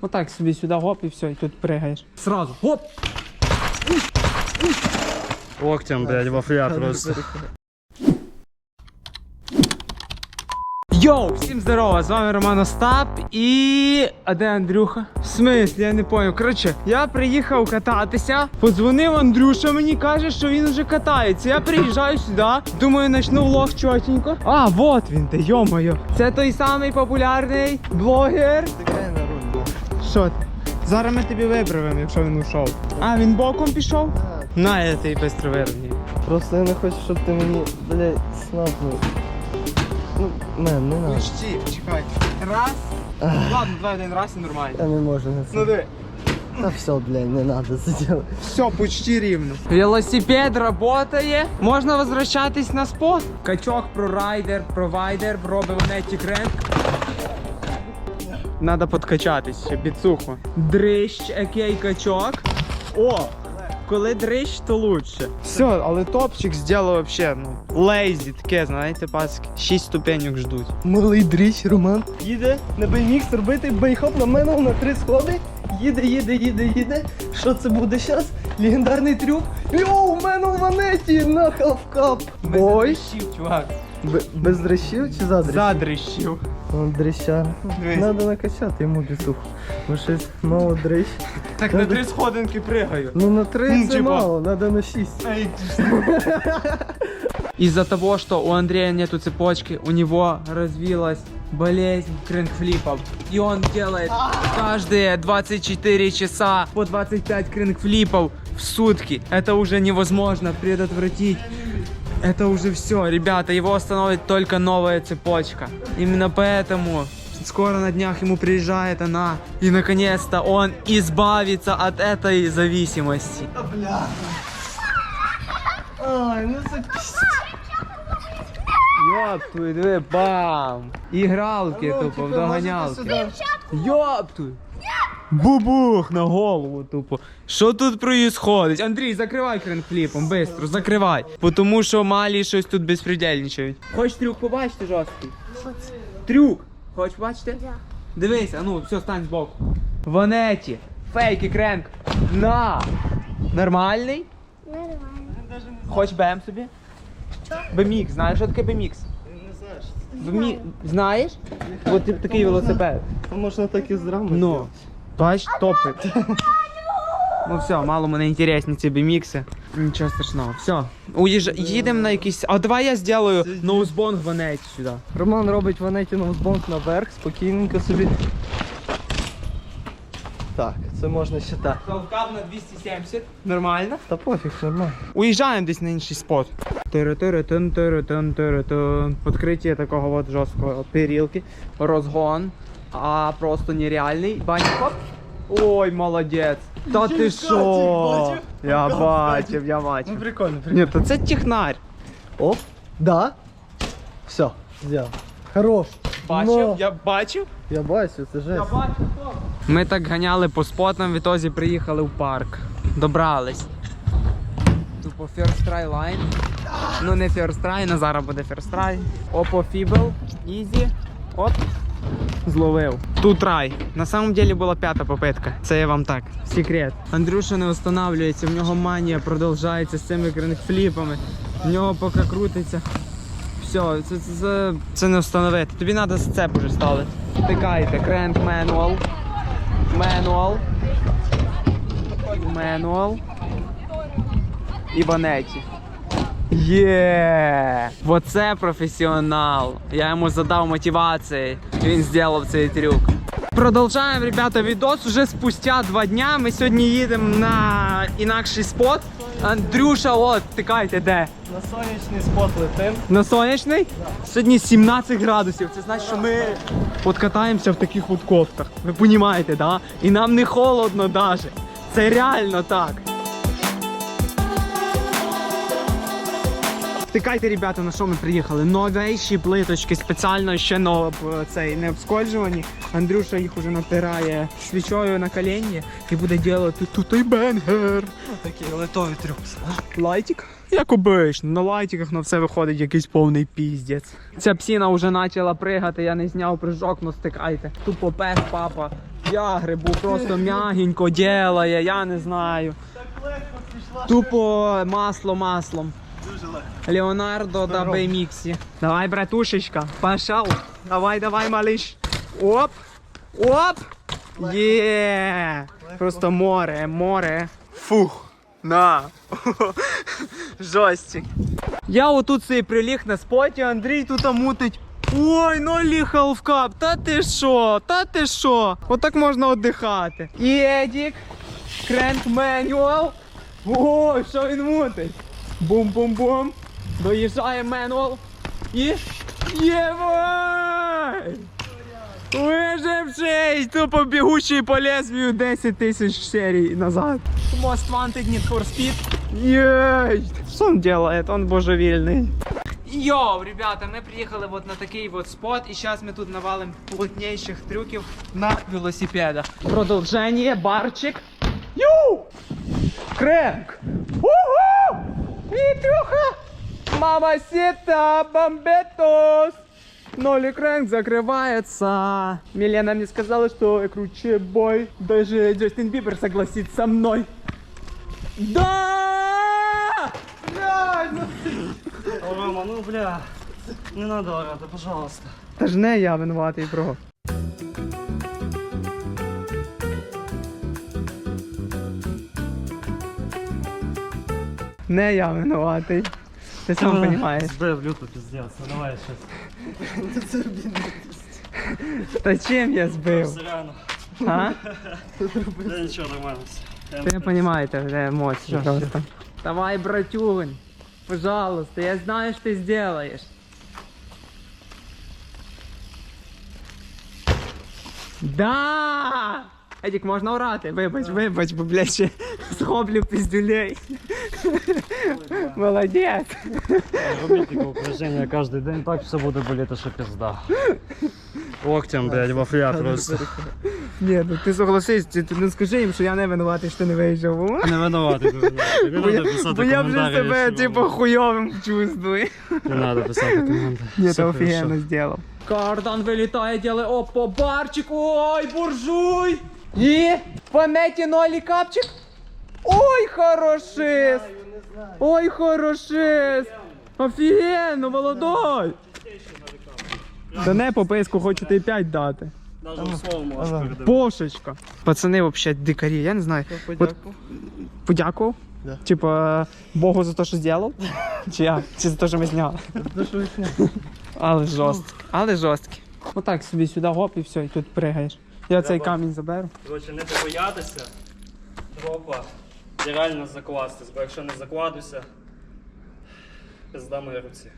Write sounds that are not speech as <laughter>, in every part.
Отак собі сюди гоп і все, і тут пригаєш. Сразу. Гоп! Локтем, блядь, вафля просто. Йоу, всім здорово, з вами Роман Остап і. А де Андрюха? В смислі, я не поняв. Коротше, я приїхав кататися. Подзвонив Андрюша, мені каже, що він вже катається. Я приїжджаю сюди. Думаю, почну влог чотенько. А, вот він, ти, йо-моє. Це той самий популярний блогер. Що ти? Зараз ми тобі виправимо, якщо він ушов. А, він боком пішов? На, я тебе бистро виравнюю. Просто я не хочу, щоб ти мені, блядь, снапнув. Ну, мен, не надо. Почти, чекай. Раз. Ладно, давай один раз і нормально. Я не можу на Ну це. диви. Та все, блядь, не надо це делать. Все, почти рівно. Велосипед работає. Можна возвращатись на спот. Качок прорайдер, провайдер, робив Неті Кренк. Надо подкачатись ще підсухо. Дрищ, окей, качок. О! Коли дрищ, то лучше. Все, але топчик зробив вообще, ну, лейзі, таке, знаєте, паски. Шість ступеньок ждуть. Малий дріч, Роман. Їде на беймікс робити бейхоп на мене на три сходи. Їде, їде, їде, їде. Що це буде зараз? Легендарний трюк. Йоу, в мене в монеті на халфкап. Бой. чувак. Б- без дрищів чи за дрищів? Задрищів. Он дрищар. Дивись. Надо накачати йому бісуху. Бо щось мало дрищ. Так на три сходинки пригаю. Ну на три Ну, це типа. мало, надо на шість. Из-за <laughs> того, что у Андрея нету цепочки, у него развилась болезнь крингфлипов. И он делает каждые 24 часа по 25 крингфлипов в сутки. Это уже невозможно предотвратить. Это уже все, ребята, его остановит только новая цепочка. Именно поэтому скоро на днях ему приезжает она. И наконец-то он избавится от этой зависимости. Ай, ну це Йоптуй, диви, бам! Ігралки тупо, в доганялки. Йоптуй! Бубух на голову тупо. Що тут происходить? Андрій, закривай кренфліпом, бистро, закривай. Тому що малі щось тут безпредельничають. Хочеш трюк побачити жорсткий? Трюк! Хочеш бачити? Дивись, а ну, все, стань збоку. Ванеті, фейк і кренк. На! Нормальний? Нормально. Хоч БМ собі? Бемікс, знаєш, що таке бемікс? не знаєш. Бемі... Знаєш? От тип такий велосипед. Можна так і з рами. Ну, бач, топи. Ну все, мало мене інтересні ці бемікси. Нічого страшного. Все. Уїж... Їдемо на якийсь. А давай я зроблю ноузбонг в Анеті сюди. Роман робить ванеті ноутбонк наверх, спокійненько собі. Так, це можна ще так. Толкав на 270. Нормально. Та пофіг, нормально. Уїжджаємо десь на інший спот. Відкриття такого от жорсткого перілки. Розгон. А просто нереальний. Баня хоп. Ой, молодець. Та ти що? Я бачив, я бачив. прикольно, Ні, то це технарь. Оп, да. Все, взяв. Хорош. Бачив? Но. Я бачив? Я бачу, це жесть. Ми так ганяли по спотам, в ітозі приїхали в парк. Добрались. Тупо first try line. Ну не first try, на зараз буде first try. Опо Fibel, Easy. Оп. Зловив. Тут рай. На самом деле була п'ята попитка. Це я вам так. Секрет. Андрюша не встановлюється, в нього манія продовжується з цими кренфліпами. В нього поки крутиться. Все, це, це, це, це не встановити. Тобі треба сцеп уже ставити. Втикайте, кренк менуал. Менуал. Менуал. І банеті. Є! Оце професіонал. Я йому задав мотивації. Він зробив цей трюк. Продовжаємо, ребята, відос. Уже спустя два дня. Ми сьогодні їдемо на інакший спот. Андрюша, от, тикайте де? На сонячний спот летим. На сонячний? Сьогодні 17 градусів. Це значить, що ми от катаємося в таких от кофтах. Ви розумієте, да? І нам не холодно навіть. Це реально так. Втикайте, ребята, на що ми приїхали. Новейші плиточки спеціально ще не, цей, не обскольжувані. Андрюша їх уже натирає свічою на коліні і буде робити тут і бенгер. Такий литовий трюк. Лайтик? Як обично, на лайтиках на все виходить якийсь повний піздець. Ця псіна вже почала пригати, я не зняв прыжок, ну стикайте. Тупо пес, папа. Я грибу просто м'ягенько ділає, я не знаю. Тупо масло маслом. Леонардо да Бейміксі. Давай, братушечка, пошел. Давай, давай, малыш. Оп! Оп! Є! Просто море, море. Фух. На. Жостик. Я отут собі приліг на споті, Андрій тут мутить. Ой, ну ліхав в кап, та ти що, та ти що? Отак можна віддихати. І Едік, кренк менюал. Ой, що він мутить? Бум-бум-бум. Доїжджає менуал. І. Євай! Виживший! Тупо бігучий по лезвію 10 тисяч серій назад. Most Wanted Need for Speed. Єй! Що он делает? Он божевільний. Йоу, ребята, ми приїхали вот на такий вот спот, і зараз ми тут навалим плотнейших трюків на велосипедах. Продовження, барчик. Ю! Кренк! Уху! Вітрюха! Мамасита, бомбетос! Ноли крэнк закрывается. Милена мне сказала, что я круче бой. Даже Джастин Бибер согласится со мной. Да! О, Рома, ну бля, не надо орати, пожалуйста. Та ж не я винуватий, бро. Не я винуватий. Ти сам розумієш. Збив люту пиздец, ну давай щас. Та чим я збив? Сирано. А? Да нічого, нормально все. Я Ви розумієте, де емоції просто. Давай, братюнь. Пожалуйста, я знаю, что ты сделаешь. Да! Едік, можна орати? Вибач, вибач, бо, блядь, ще схоплю піздюлей. Молодець. Робіть таке упражнення кожен день, так все буде боліти, що пизда. Локтем, блядь, вафля просто. Ні, ну ти согласись, ти, ти не скажи їм, що я не винуватий, що ти не вийшов. Не винуватий, не винуватий. Не Бо я, треба писати бо я вже коментарі, себе, якщо типу, хуйовим чувствую. Не треба писати коментарі. Ні, Все це хорошо. офігенно зробив. Кардан вилітає, ділає опа, барчик, ой, буржуй! І пам'яті нолі капчик. Ой, хорошист! Ой, хорошист! Офігенно, молодой! Та не по писку, хочу ти 5 дати. Пошечка. Пацани взагалі дикарі, я не знаю. От, подякував? Да. Типа Богу за те, що зробив? Чи як? Чи за те, що ми зняли? Але жорстко. Але жорстко. Отак собі сюди гоп і все, і тут пригаєш. Я цей камінь заберу. Коротше, не побоятися дропа і реально закластись, бо якщо не закладуся, пизда моїй руці.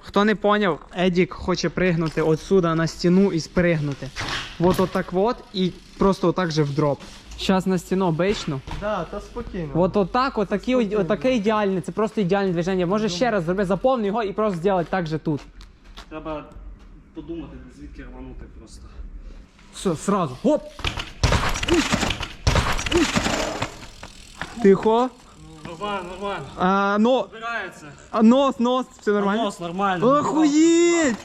Хто не поняв, Едік хоче пригнути отсюда на стіну і спригнути. Вот отак от і просто отак же в дроп. Зараз на стіну обично. Да, та спокійно. От отак, отакі, отаке ідеальне, це просто ідеальне движення. Може ще раз зроби, заповни його і просто зробити так же тут. Треба подумати, звідки рванути просто. Все, сразу. Хоп! Тихо. Нормально, нормально. А, но, Збирається. а, нос, нос, все нормально? Нос нормально. Охуєть!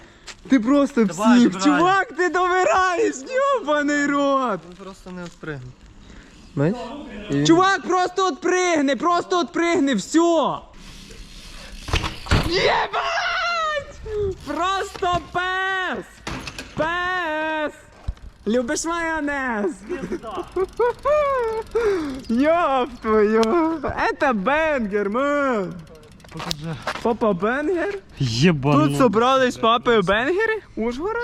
Ти просто Давай, псих, добирай. чувак, ти добираєш, йобаний рот! Він просто не вспригне. Меч? І... Чувак, просто отпригни, просто отпригни, все! Єбать! Просто пес! Пес! Любиш майонез? <laughs> Йоп твою! Это бенгер, ман! Папа Бенгер? Єбано. Тут собрались папи Бенгери? Ужгора?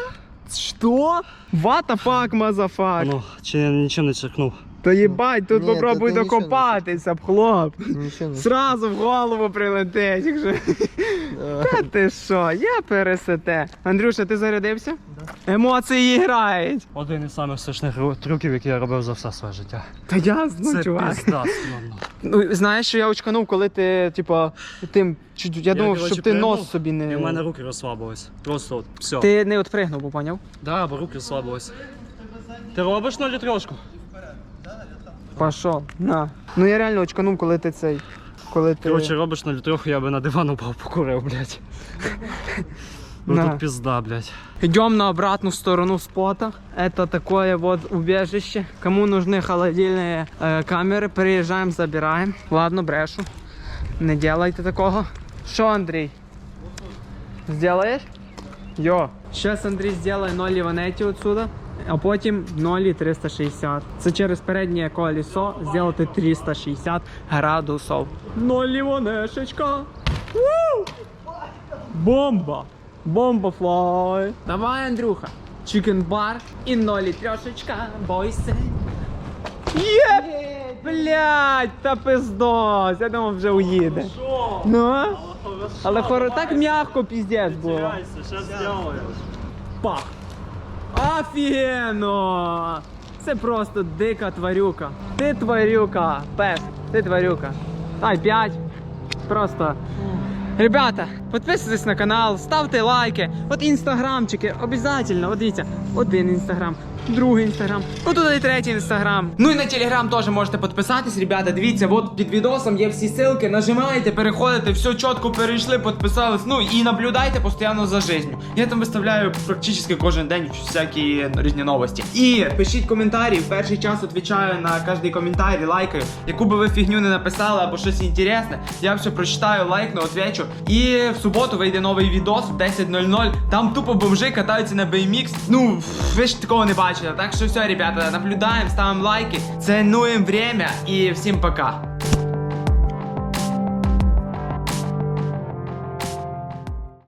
Что? What the fuck, мазафак? Ну, чи я нічого не черкнув. Та їбать, тут Ні, попробуй нічого не докопатися, б, хлоп. Нічого не. Сразу в голову прилетить. якщо- Та ти що, я пересете. Андрюша, ти зарядився? Емоції грають. Один із самих страшних ру- трюків, які я робив за все своє життя. Та ясно, Це чувак. пізда, скромно. Ну, знаєш, що я очканув, коли ти, типа, тим. чуть- Я, думав, коротше, щоб ти пригнув, нос собі не. І в мене руки розслабились. Просто от, все. Ти не отпригнув, бо поняв? Да, бо руки розслабились. Ти робиш на літрошку? Пошов. На. Ну я реально очканув, коли ти цей. Коли ти. Коротше, робиш на літроху, я би на диван упав покурив, блядь. Ну Да. тут пизда, блядь. Идем на обратную сторону спота. Это такое вот убежище. Кому нужны холодильные э, камеры, приезжаем, забираем. Ладно, брешу. Не делайте такого. Что, Андрей? Сделаешь? Йо. Сейчас Андрій зробить 0 ванеті отсюда, а потім 0 360. Це через переднє колесо зробити 360 градусів. 0 ванешечка. Бомба! Бомба флай! Давай, Андрюха! Чикен бар і нолі трьошечка, бойся. Є! Блять, та пиздос! Я думав, вже уїде. Ну? Але хоро так м'яко піздець було. сейчас сделаю. Пах! Офігенно! Це просто дика тварюка. Ти тварюка, пес, ти тварюка. Ай, 5. Просто. Ребята, підписуйтесь на канал, ставте лайки. От інстаграмчики, обов'язково. От дивіться, один інстаграм, другий інстаграм, от туди і третій інстаграм. Ну і на телеграм теж можете підписатись, ребята. Дивіться, от під відосом є всі ссылки. Нажимаєте, переходите, все чітко перейшли, підписались. Ну і наблюдайте постійно за життю. Я там виставляю практично кожен день всякі різні новості. І пишіть коментарі. В перший час відповідаю на кожний коментар, лайкаю. Яку би ви фігню не написали або щось інтересне, я все прочитаю, лайкну, отвечу. І в суботу вийде новий відос в 10.00. Там тупо бомжи катаються на BMX. Ну, ви ж такого не бачили. Так что все, ребята, наблюдаем, ставим лайки, ценуем время и всем пока.